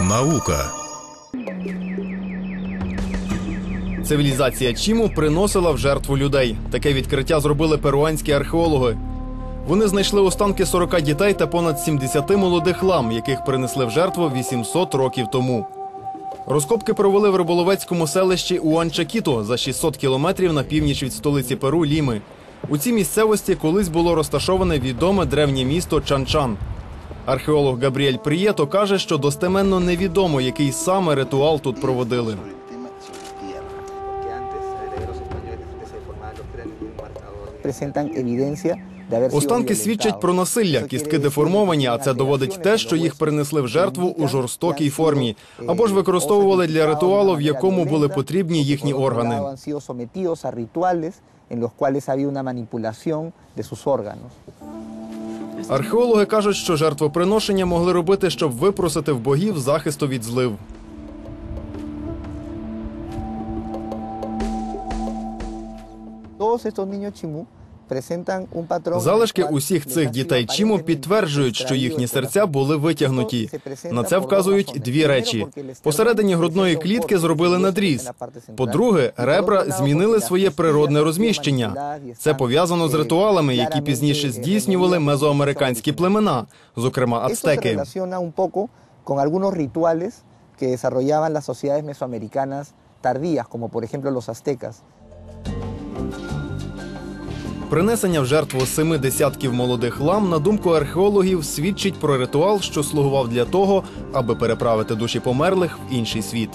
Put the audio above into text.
Наука. Цивілізація Чіму приносила в жертву людей. Таке відкриття зробили перуанські археологи. Вони знайшли останки 40 дітей та понад 70 молодих лам, яких принесли в жертву 800 років тому. Розкопки провели в риболовецькому селищі Уанчакіто за 600 кілометрів на північ від столиці Перу Ліми. У цій місцевості колись було розташоване відоме древнє місто Чанчан. Археолог Габріель Прієто каже, що достеменно невідомо, який саме ритуал тут проводили. Останки свідчать про насилля, кістки деформовані, а це доводить те, що їх принесли в жертву у жорстокій формі, або ж eh, використовували для ритуалу, в якому були потрібні їхні органи. Археологи кажуть, що жертвоприношення могли робити, щоб випросити в богів захисту від злив. Залишки усіх цих дітей Чіму aparentemente підтверджують, що їхні серця були витягнуті. На це вказують дві речі. Посередині грудної клітки зробили надріз. По-друге, ребра змінили своє природне розміщення. Це пов'язано з eh, ритуалами, які пізніше eh, здійснювали мезоамериканські племена, зокрема ацтеки. que desarrollaban las sociedades mesoamericanas tardías, como por ejemplo los aztecas. Принесення в жертву семи десятків молодих лам, на думку археологів, свідчить про ритуал, що слугував для того, аби переправити душі померлих в інший світ.